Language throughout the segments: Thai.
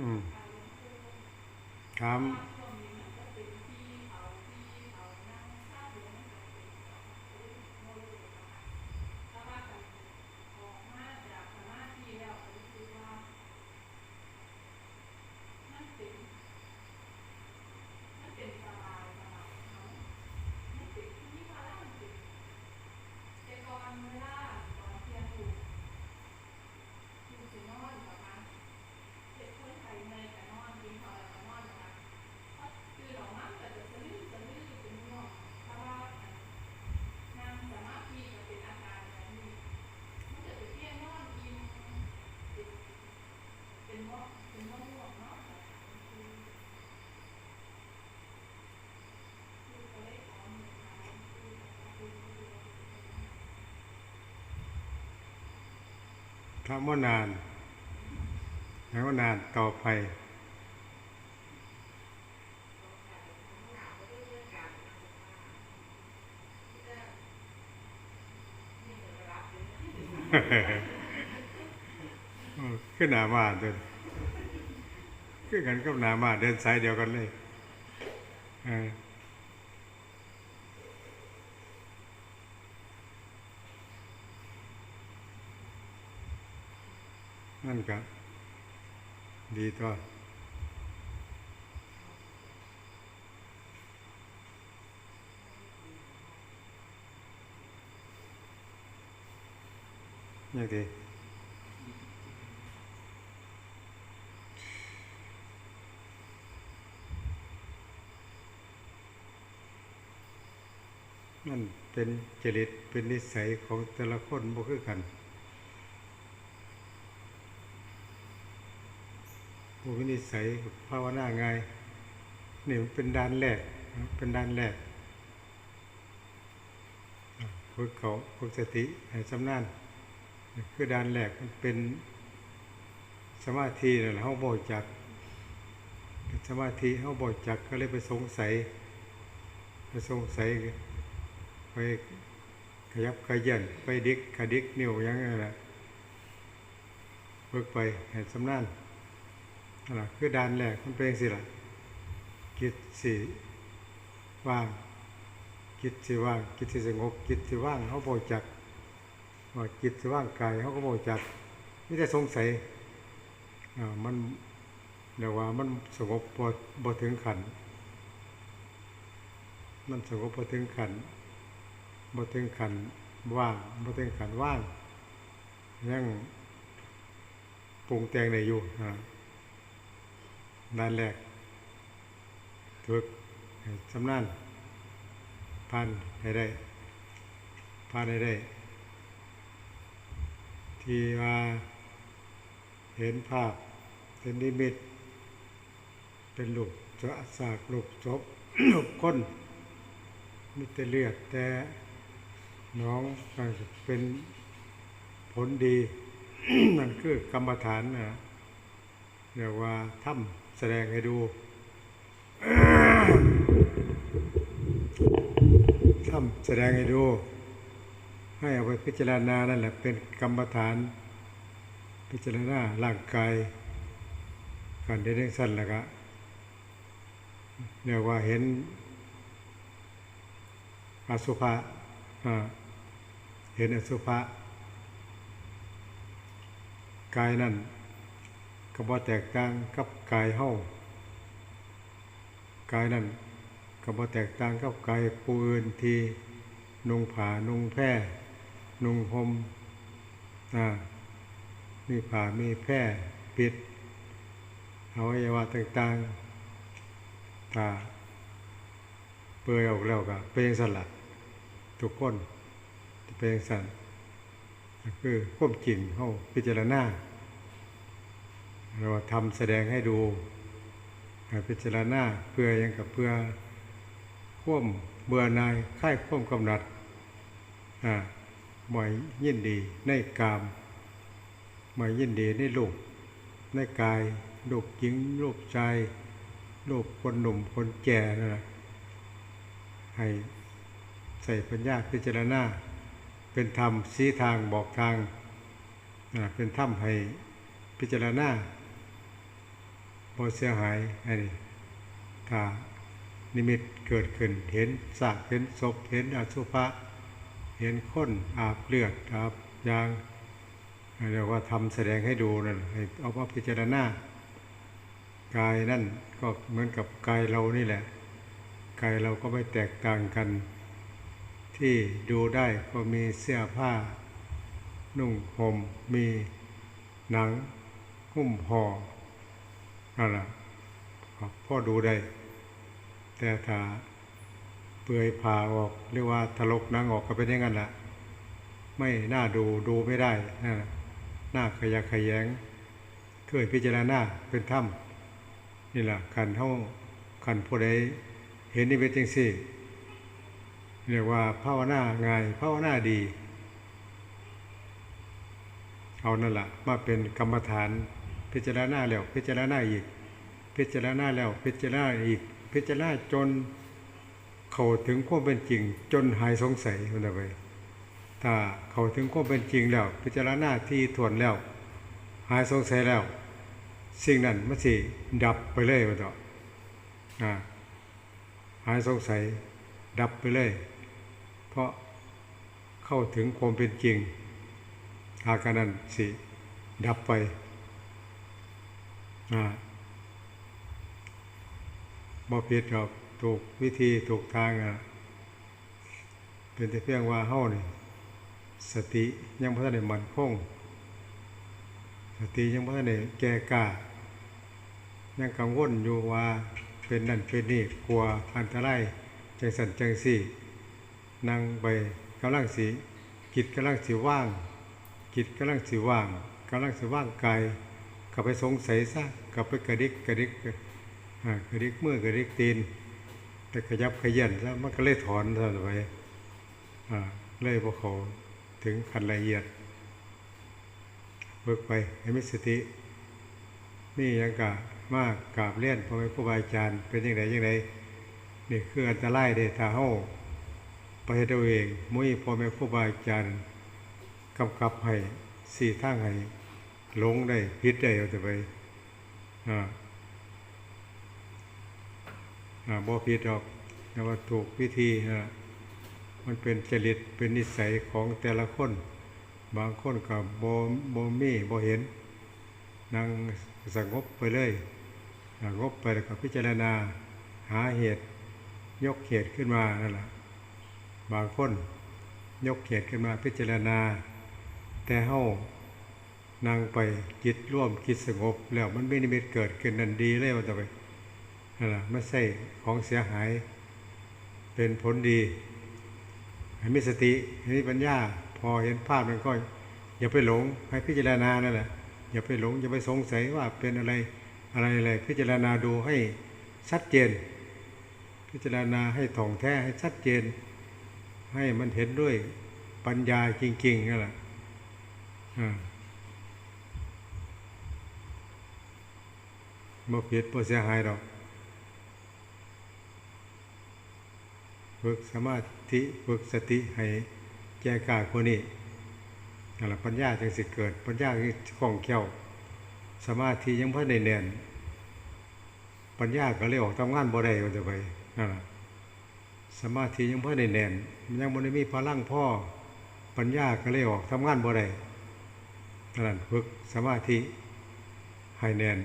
อืมครับ คำว่านานคำว่านานต่อไปเออขึ้นหนามาเดินขึ้นกันกับหนามาเดินสายเดียวกันเลย นั่นก็ดีตัวยังดีนั่นเป็นจริตเป็นนิสัยของแต่ละคนบ่คือกัน ผู้มีนิสัยภาวนาไงนี่มันเป็นด้านแรกเป็นด้านแรกอะฝึกเขาฝึกสติให้ชำนาญนี่คือด้านแรกมันเป็นสมาธินั่นแหละเฮาบ่จักสมาธิเฮาบ่รู้จักก็เลยไปสงสัยไปสงสัยไปขยับขยันไปดิกขดิกนิ้วยังไงล่ะฝึกไปเห็นสำนันนั่น ล่ะคือด้านแรกมันเป็นสิล่ะคิดสิว่างคิดสิว่างคิดสิสงบคิดสิว่างเขาโบจักว่าคิดสิว่างกายเขาก็โบจักนี่แต่สงสัยอ่ามันเดี๋ยวว่ามันสงบบ่บ่ถึงขันมันสงบบ่ถึงขันบ่ถึงขันว่างบ่ถึงขันว่างยังปรุงแต่งได้อยู่อ่า ด้านแรกฝึกให้ชำนาญผ่านให้ได้ผ่านให้ได้ ที่ว่าเห็นภาพเป็นนิมิต เป็นลูกจะสากลูกศพลูกก้นมีแต่เลือดแต่น้องเป็นผลดีนั่นคือกรรมฐานนะเรียกว่าถ้ำ แสดงให้ดูถ้ำแสดงให้ดู ให้เอาไปพิจารณานั่นแหละเป็นกรรมฐาน พิจารณาร่างกายการเดินสั้นแล้วก็เรียกว่าเห็นอสุภะอ่าเห็นอสุภะกายนั่น ก็บ่แตกต่างกับกายเฮากายนั่นก็บ่แตกต่างกับกายผู้อื่นที่นุ่งผ้านุ่งแพร่นุ่งห่มมีผ้ามีแพร่ปิดอวัยวะต่างๆตาเปื่อยออกแล้วก็เป็นสลัดทุกคนเป็นสันคือควบจริงเขาพิจารณา เราทำแสดงให้ดูพิจารณาเพื่อยังกับเพื่อควบเบื่อนายค่ายควบกำหนัดอ่าหมายยินดีในกามหมายยินดีในลูกในกายลูกหญิงลูกชายลูกคนหนุ่มคนแก่นั่นแหละให้ใส่ปัญญาพิจารณาเป็นธรรมสีทางบอกทางอ่าเป็นธรรมให้พิจารณา บ่เสียหายอันนี้ถ้านิมิตเกิดขึ้น เห็นสากเห็นศพเห็นอสุภะเห็นคนอาบเลือดอาบยางเรียกว่าทำแสดงให้ดูนั่นให้เอามาพิจารณากายนั่นก็เหมือนกับกายเรานี่แหละ กายเราก็ไม่แตกต่างกัน ที่ดูได้ก็มีเสื้อผ้า นุ่งห่มมีหนังหุ้มห่อ นั่นแหละครับพ่อดูได้ แต่ถ้าเปื่อยผ่าออกหรือว่าถลกนังออกก็เป็นอย่างนั้นแหละไม่น่าดูดูไม่ได้นั่นแหละหน้าขยะขยงเคยพิจารณาเป็นถ้ำนี่แหละขันเท่าขันผู้ใดเห็นนี่เป็นจังสี่เรียกว่าภาวนาง่ายภาวนาดี เอานั่นแหละมาเป็นกรรมฐาน พิจารณาแล้วพิจารณาอีก พิจารณาแล้วพิจารณาอีก พิจารณาจนเข้าถึงความเป็นจริง จนหายสงสัยมันเอาไปถ้าเข้าถึงความเป็นจริงแล้ว พิจารณาที่ทวนแล้ว หายสงสัยแล้ว สิ่งนั้นมันสิดับไปเลยมันต่ออ่าหายสงสัยดับไปเลย เพราะเข้าถึงความเป็นจริงอาการนั้นสิดับไป บ่ผิดหรอกถูกวิธีถูกทางอะเป็นแต่เพียงว่าเฮานี่สติยังบ่ทันได้มันคงสติยังบ่ทันได้แก่กล้ายังกังวลอยู่ว่าเป็นนั่นเป็นนี่กลัวอันตรายจังสันจังสี่นั่งไปกำลังสิจิตกำลังสิว่างจิตกำลังสิว่างกำลังสิว่างกายกลับไปสงสัยซะ กลับไปกระดิกกระดิกกระดิกเมื่อกระดิกตีนไปขยับขยันซะมันก็เลยถอนซะไปเลยพวกเขาถึงขั้นละเอียดเบิกไปให้มีสตินี่ยังกะมากกราบเลี่ยนพ่อแม่ครูบาอาจารย์เป็นยังไงยังไงนี่คืออันตรายเด้ถ้าเฮาไปเฮ็ดเอาเองมุ้ยพ่อแม่ครูบาอาจารย์กำกับให้สี่ทางให้หลงได้ผิดได้เอาแต่ไป อ่าอ่าบ่ผิดหรอกแต่ว่าถูกวิธีนะมันเป็นจริตเป็นนิสัยของแต่ละคน บางคนก็บ่บ่มีบ่เห็นนั่งสงบไปเลยสงบไปแล้วก็พิจารณาหาเหตุยกเหตุขึ้นมานั่นแหละบางคนยกเหตุขึ้นมาพิจารณา แต่เฮา นั่งไปจิตร่วมคิดสงบ แล้วมันไม่นิมิตเกิดขึ้นนันดีเลยว่าต่อไปนั่นแหละไม่ใช่ของเสียหาย เป็นผลดี ให้มีสติให้มีปัญญา พอเห็นภาพมันก็อย่าไปหลงให้พิจารณานั่นแหละอย่าไปหลงอย่าไปสงสัยว่าเป็นอะไรอะไรอะไรพิจารณาดูให้ชัดเจน พิจารณาให้ถ่องแท้ให้ชัดเจน ให้มันเห็นด้วยปัญญาจริงๆนั่นแหละอ่า บ่ผิดบ่เสียหายดอกฝึกสมาธิฝึกสติให้แก่กาคนนี้นั่นแหละปัญญาจึงสิเกิด ปัญญาคือคล่องแคล่วสมาธิยังบ่ได้แน่นปัญญาก็เลยออกทำงานบ่ได้ว่าจะไปนั่นแหละสมาธิยังบ่ได้แน่นมันยังบ่ได้มีพลังพ่อปัญญาก็เลยออกทำงานบ่ได้นั่นแหละฝึกสมาธิให้แน่น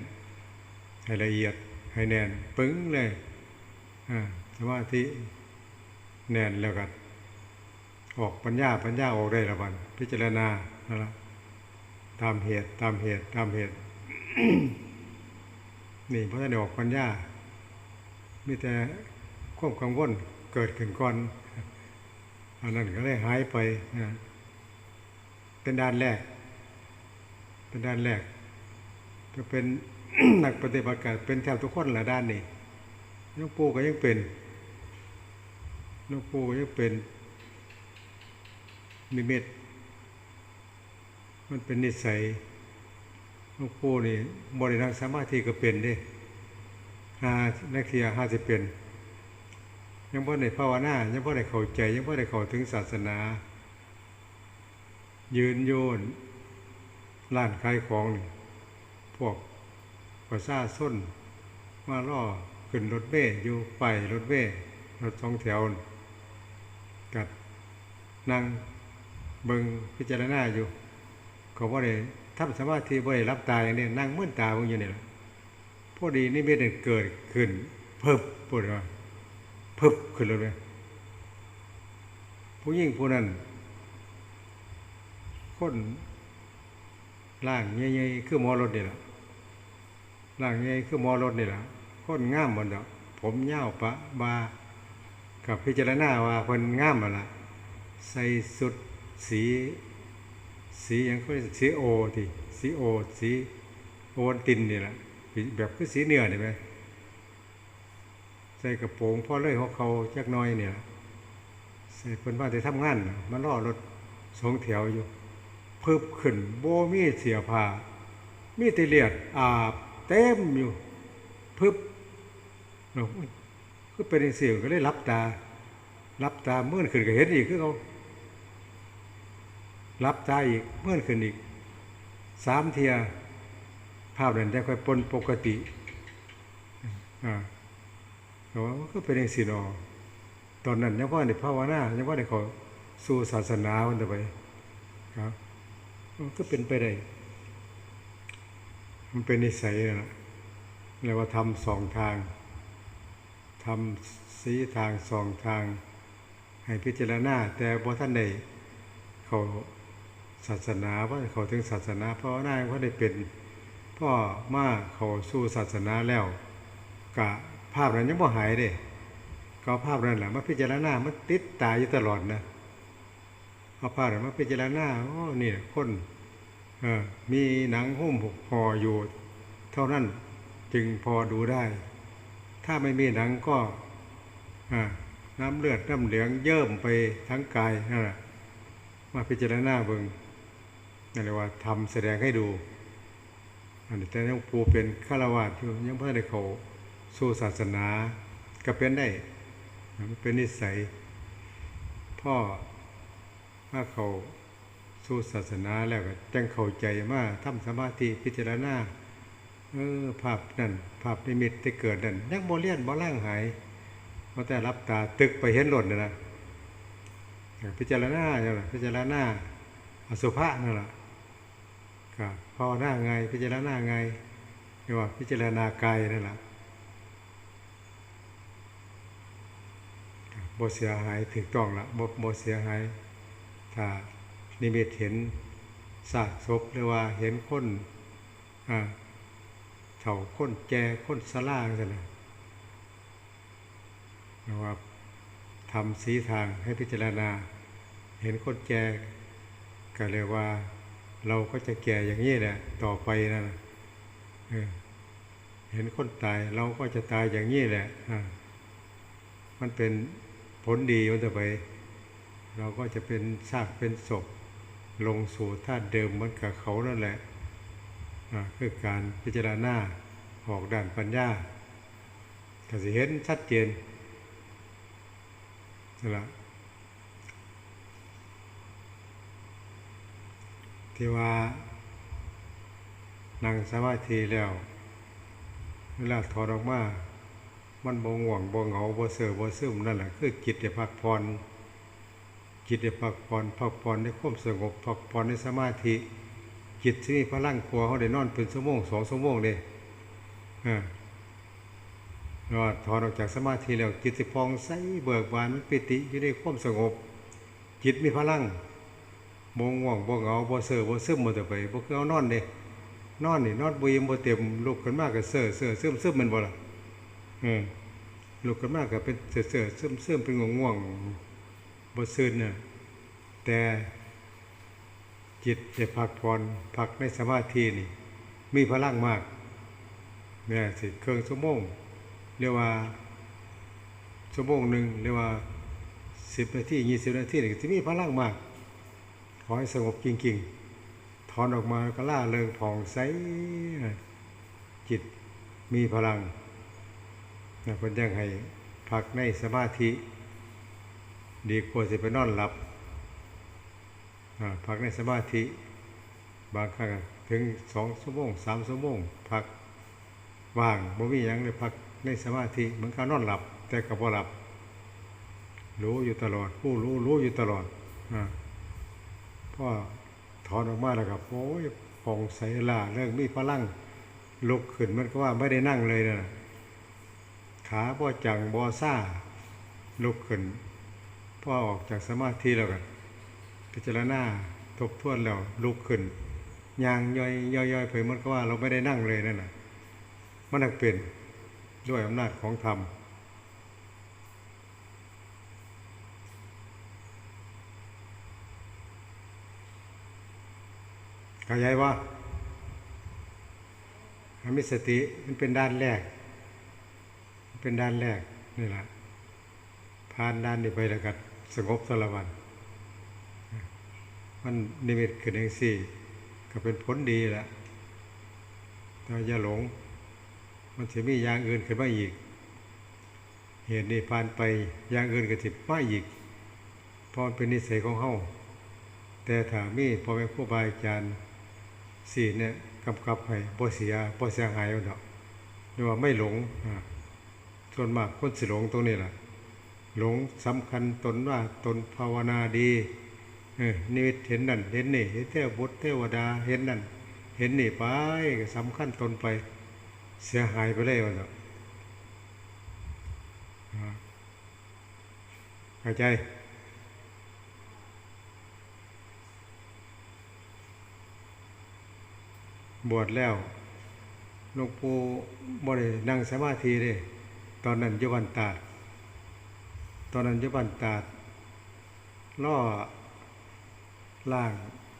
ให้ละเอียดให้แน่นปึ้งเลยอ่าสมาธิแน่นแล้วกันออกปัญญาปัญญาออกได้ละบันพิจารณานั่นละตามเหตุตามเหตุตามเหตุ นี่เพราะท่านออกปัญญามีแต่ความกังวลเกิดขึ้นก่อนอันนั้นก็เลยหายไปนะเป็นด้านแรก เป็นด้านแรกก็เป็น นักปฏิบัติการเป็นแทบทุกคนแหละด้านนี้หลวงปูก็ยังเป็นหลวงปูก็ยังเป็นนิมิตมันเป็นนิสัยหลวงปูนี่บริณังสมาธิก็เป็นเด้ห้านักเทียห้าสิบเป็น ยังพ่ได้ภาวนายังพ่ได้เข้าใจ ยังพ่ได้เข้าถึงศาสนา ยืนโยนร้านขายของนี่พวก ประชาส้นมาล่อขึ้นรถเมย์อยู่ไปรถเมย์รถสองแถวกับนั่งเบิงพิจารณาอยู่เขาว่าได้ทำสมาธิบ่ได้รับตาอย่างนี้นั่งเมื่นตาเบิ่งอยู่นี่แหละพอดีนี่เม็ดนเกิดขึ้นเพิ่มปวดว่าเพิ่มขึ้นเลยเลยผู้หญิงผู้นั้นคนล่างใหญ่ๆคือหมอรถเนี่แหละ ล่างใหญ่คือมอรถนี่แหละคนง่ามหมดดอกผมยาปะบากับพิจารณาว่าคนง่ามมาละใส่สุดสี สีอย่างเขาเรียสีโอที่สีโอสีโอวัลตินนี่แหละแบบคือสีเนื้อนี่ไหมใส่กระโปรงพ่อเลยหัวเขาจักน้อยเนี่ยใส่เพิ่นว่าจะทำงานน่ะมาล่อรถสองแถวอยู่เพิ่มขึ้นโบมีเสียผ้ามีแตเลียดอาบ เต็มอยู่พึบเนาะคือเป็นเสียงก็เลยรับตา รับตาเมื่อนขึ้นก็เห็นอีกคือเขารับตาอีกเมื่อนขึ้นอีกสามเทียภาพนั้นจะค่อยปนปกติอ่าแต่ว่าก็เป็นอย่งสินอตอนนั้นยังว่าในภาวนายังว่าในเขาสู่ศาสนาวันต่อไปครับก็เป็นไปได้ มันเป็นนิสัยนะนะเรียกว่าทำสองทางทำสีทางสองทาง ให้พิจารณา แต่พอท่านใดเขาศาสนาว่าเขาถึงศาสนา เพราะน่าว่าได้เป็นพ่อมาเขาสู้ศาสนาแล้วกะภาพนั้นยังบ่หายเด้ก็ภาพนั้นแหละมาพิจารณามันติดตาอยู่ตลอดนะเอาผ้าเนี่ยมาพิจารณาโอ้นี่คน มีหนังหุ้มห่ออยู่เท่านั้นจึงพอดูได้ ถ้าไม่มีหนังก็น้ำเลือดน้ำเหลืองเยิ่มไปทั้งกายนั่นแหละมาพิจารณาเบิงนั่นเรียกว่าทำแสดงให้ดูอันนี้แต่ยังปูเป็นฆราวาสอยู่ยังเพื่อได้เขาสู่ศาสนาก็เป็นได้เป็นนิสัย พ่อถ้าเขา สู่ศาสนาแล้วก็จังเข้าใจมาทำสมาธิพิจารณาเออภาพนั่นภาพนิมิตที่เกิดนั่นยังบ่เลียนบ่ล่างหายเพราะแต่รับตาตึกไปเห็นหล่นนะนะพิจารณาอย่างนั้นพิจารณาอสุภะนั่นแหละก็ภาวนาไงพิจารณาไงเรียกว่าพิจารณากายนั่นแหละบ่เสียหายถูกต้องละบ่บ่เสียหายถ้า นิมิตเห็นซากศพหรือว่าเห็นคนอ่าเฒ่าคนแก่คนสลาจังซั่นน่ะหรือว่าทำสีทางให้พิจารณา เห็นคนแก่ก็เรียกว่า เราก็จะแก่อย่างนี้แหละต่อไปนะเห็นคนตายเราก็จะตายอย่างนี้แหละมันเป็นผลดีมันจะไป เราก็จะเป็นซากเป็นศพ ลงสู่ธาตุเดิมเหมือนกับเขานั่นแหละคือการพิจารณาออกด้านปัญญาก็จะเห็นชัดเจนนั่นละที่ว่านั่งสมาธิแล้วเวลาถอดออกมา มันบ่ง่วงบ่เหงาบ่เสื่อบ่ซึมนั่นแหละคือจิตได้พักผ่อน จิตได้พักผ่อนพักผ่อนในความสงบพักผ่อนในสมาธิ จิตที่มีพลังกลัวเขาได้นอนเป็นชั่วโมงสองชั่วโมงเด้เออแล้วถอนออกจากสมาธิแล้วจิตสิพองใสเบิกบานมันปิติอยู่ในความสงบ จิตมีพลังบ่ง่วงบ่เหงาบ่เสื่อบ่ซึมบ่แต่ไปบ่คือเอานอนเด้นอนนี่นอนบ่ยิ้มบ่เต็มลุกขึ้นมาก็เสื่อเสื่อซึมซึมมันบ่ล่ะอืมลุกขึ้นมาก็เป็นเสือเสือซึมซึมเป็นง่วงง่วง บ่ซื่นน่ะแต่จิตจะพักผ่อนพักในสมาธินี่ มีพลังมากเนี่ยสิเครื่องชั่วโมงเรียกว่าชั่วโมงหนึ่งเรียกว่าสิบนาทียี่สิบนาทีนี่ที่มีพลังมาก ขอให้สงบจริงๆถอนออกมาก็ล่าเริงผ่องใสจิตมีพลังนะเพิ่นยังให้พักในสมาธิ ดีกว่าสิไปนอนหลับพักในสมาธิ บางครั้งถึงสองชั่วโมงสามชั่วโมงพักว่างบ่มียังเลยพักในสมาธิเหมือนกับนอนหลับ แต่ก็บ่หลับ รู้อยู่ตลอด ผู้รู้รู้อยู่ตลอดอ่าพ่อถอนออกมาแล้วครับโอ้ยผ่องใสล่าเรื่องมีพลังลุกขึ้นมันก็ว่าไม่ได้นั่งเลยนะขาบ่จังบ่ซ่าลุกขึ้น พ่อออกจากสมาธิแล้วกันพิจารณาทบทวนแล้วลุกขึ้นยางย่อยย่อยย่อยเผยมันก็ว่าเราไม่ได้นั่งเลยนั่นน่ะมันนักเป็นด้วยอำนาจของธรรมเข้าใจว่าอมิสติมันเป็นด้านแรก เป็นด้านแรกนี่แหละผ่านด้านนี้ไปแล้วก็ สงบสารวันมันนิมิตขึ้นเองสี่ก็เป็นผลดีแหละแต่อย่าหลง มันจะมีอย่างอื่นขึ้นมาอีก เหตุนี้ผ่านไปอย่างอื่นก็ถิมาอีกเพราะเป็นนิสัยของเฮาแต่ถ้ามีพ่อแม่ครูบาอาจารย์สี่เนี่ยกำกับให้บ่เสียบ่เสียหายเอาดอกหรือว่าไม่หลงส่วนมากคนสิหลงตรงนี้แหละ หลงสำคัญตนว่าตนภาวนาดีนิมิตเห็นนั่นเห็นนี่เห็นเทวบุตรเทวดาเห็นนั่นเห็นนี่ไปสำคัญตนไปเสียหายไปเลยว่าเนาะอ่าเข้าใจบวชแล้วหลวงปู่บ่ได้นั่งสมาธิเด้ตอนนั้นอยู่บ้านตาด ตอนนั้นยู่บ้านตาดล่อล่าง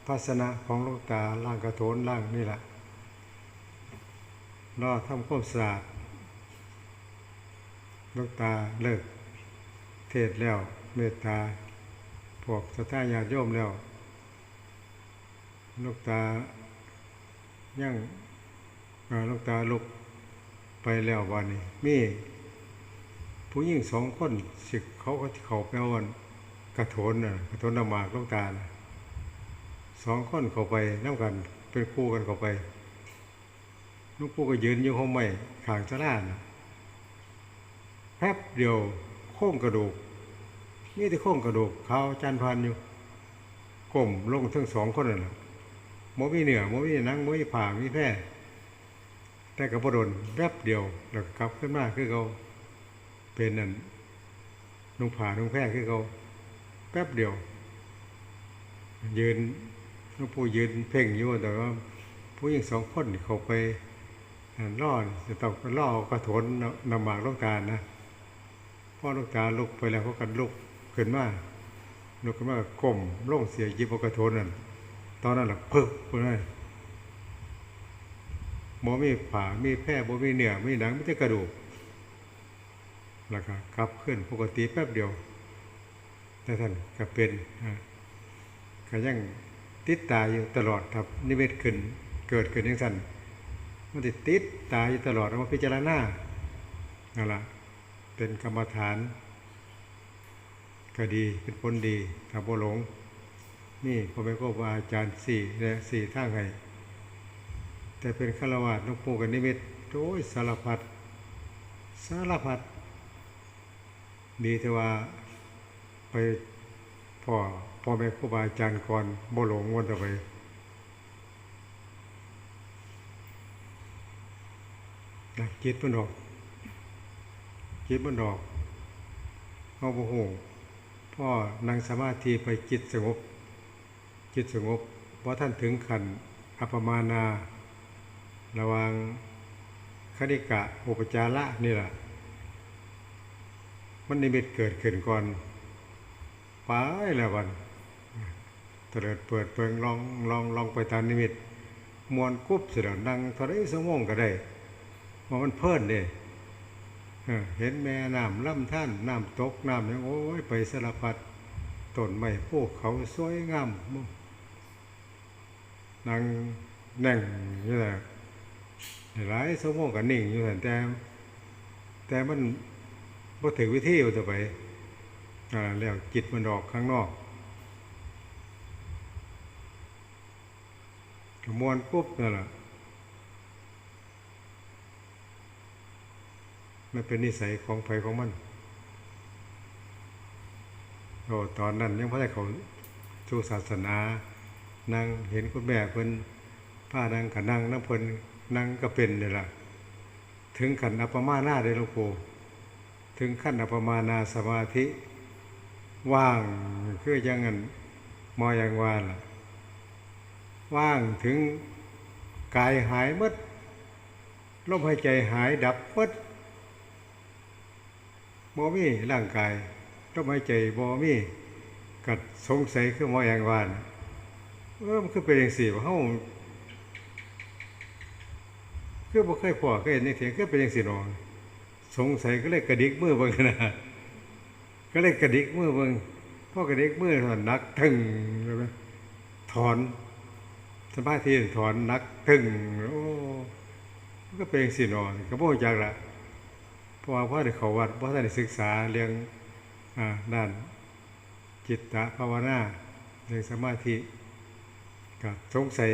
ภาสนะของลวงตาล่างกระโถนล่างนี่แหละล่อทำความสะอาดลวงตาเลิก เทศแล้วเมตตาพวกสัทธาญาติโยมแล้วลวงตายังเอ่อหลูกตาลุกไปแล้ววันนี้มี ผู้หญิงสองคนสิเขาก็เขาไปเอาวันกระโถนน่ะกระโถนนำหมากลูกตาน่ะสองคนเขาไปน้ำกันเป็นคู่กันเขาไปลูกปู่ก็ยืนอยู่ห้องใหม่ขางสลาน่ะแป๊บเดียวโค้งกระดูกมีแต่โค้งกระดูกเขาจานพันอยู่ก้มลงทั้งสองคนน่ะโมมีเหนือโมมีนังโมมีผ่ามีแพร่แต่กับบโดนแวบเดียวแล้วก็กลับขึ้นมาคือเขา เป็นนั่นนุ่งผ่านุ่งแพร่คือเขาแป๊บเดียว ยืนหลูกผู้ยืนเพ่งอยู่แต่ว่าผู้หญิงสองคนเขาไปล่อจะต้องล่อกระโถนนำหมากลูกตาลนะพ่อลูกตาลุกไปแล้วเขากันลุกขึ้นมาลุกขึ้นมาก้มล่งเสียยิบกระโถนนั่นตอนนั้นแหละเพิกไปเลยหมอมีผ่ามีแพร่บ่มีเนื้อมีหนังไม่ใช่กระดูก แล้วก็กลับขึ้นปกติแป๊บเดียว แต่ท่านก็เป็นก็ยังติดตาอยู่ตลอดครับนิเวศขึ้นเกิดขึ้นอยังสั่นมันติดติดตาอยู่ตลอดเอามาพิจารณานั่นแหละเป็นกรรมฐาน ก็ดีเป็นผลดีถ้าบ่หลง นี่พ่อแม่ครูบาอาจารย์สี่และสี่ท่างให้แต่เป็นฆราวาสหลวงปู่กับนิมิตโอ้ยสารพัดสารพัด ดีแต่ว่าไปพ่อพ่อแม่ครูบาอาจารย์ก่อนบ่หลงวันต่อไปนะจิตมันออกจิตมันออกเอาโมโหพ่อนั่งสมาธิไปจิตสงบ จิตสงบเพราะท่านถึงขันอัปมานา ระวังคณิกะอุปจาระนี่แหละ มันนิมิตเกิดขึ้นก่อนไปแล้ววันเตลิดเปิดเปิงลองลองลองไปตามนิมิตมวนกุบเสร็จแล้วนั่งเท่าไรสมองก็ได้เพรามันเพิ่นเด้เออเห็นแม่น้ำลำท่านน้ำตกน้ำอย่างโอ้ยไปสารพัดต้นไม้ภูเขาสวยงามนั่งนั่งอยู่แต่หลายสมองก็นิ่งอยู่แต่แต่มัน บ่ถึงวิธีอยู่ต่อไปอ่าแล้วจิตมันออกข้างนอกมวนปุ๊บนั่นแหละมันเป็นนิสัยของไผของมันโอ้ตอนนั้นยังพ่ได้เขาสู่ศาสนานั่งเห็นคุณแม่เพิ่นผ้านั่งกับนั่งน้ำเพิ่นนั่งก็เป็นเลยล่ะ ถึงขันอัปมานาได้หลวงปู่ ถึงขั้นอัปมานาสมาธิ ว่างคือยังงั้นมอยังวาล่ะว่างถึงกายหายมดลมหายใจหายดับมดบ่มีร่างกายลมหายใจบ่มีกัดสงสัยคือมอยังวานเออมันคือเป็นอย่างสี่ว่าเฮาคือบ่เคยพอเคยเห็นในเถียงคือเป็นอย่างสี่นอน สงสัยก็เลยกระดิกมือเบิ่งนะก็เลยกระดิกมือเบิ่งพ่อกระดิกมือถอนนักถึงเลยไหมถอนสมาธิถอนนักถึงโอ้ก็เป็นอย่างสี่นอนก็บ่จักละเพราะว่าพ่อได้เขาวัดพ่อได้ศึกษาเรื่องอด้านจิตตภาวนาเรื่องสมาธิก็สงสัย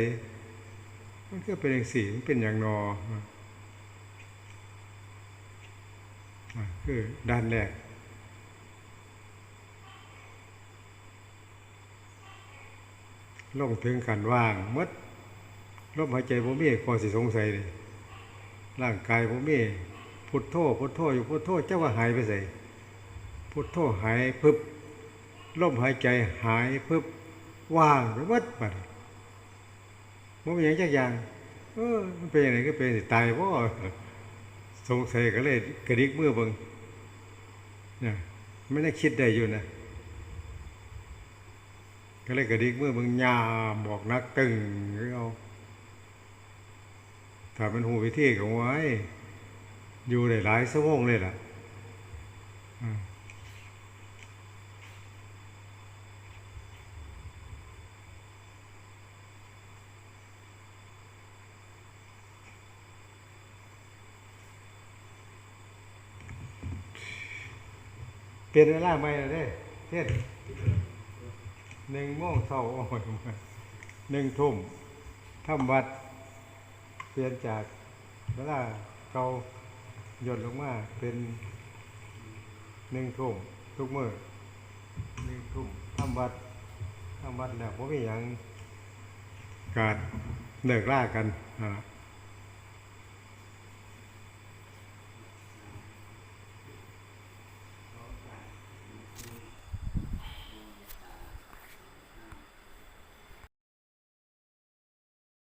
มันก็เป็นอย่างสี่มันเป็นอย่างนออะ คือด้านแรก ลงถึงกันว่างมดลมหายใจผมมีพอสิสงสัยเลยร่างกายผมมีพุทโธพุทโธอยู่พุทโธเจ้าว่าหายไปใส่พุทโธหายปึ๊บลมหายใจหายปึ๊บว่างมดบัดมันเป็นอย่างจักอย่างเออมันเป็นอย่างไรก็เป็นตายเพราะ สงสัยก็เลยกระดิกมือเบิงนี่ไม่ได้คิดได้อยู่นะก็เลยกระดิกมือเบิงยามบอกนักตึงคือเอาถ้ามันหูวิธีของไว้ อยู่ได้หลายชั่วงเลยล่ะ เปลี่ยนเวลาใหม่เลยเด้เทศหนึ่งโมงเช้าโอ้ยหนึ่งทุ่มทำวัด เปลี่ยนจากเวลาเก่าหย่นลงมาเป็นหนึ่งทุ่มทุกมือหนึ่งทุ่มทำวัดทำวัดแล้วผมมีอย่างการเลิกล่ากันอ่า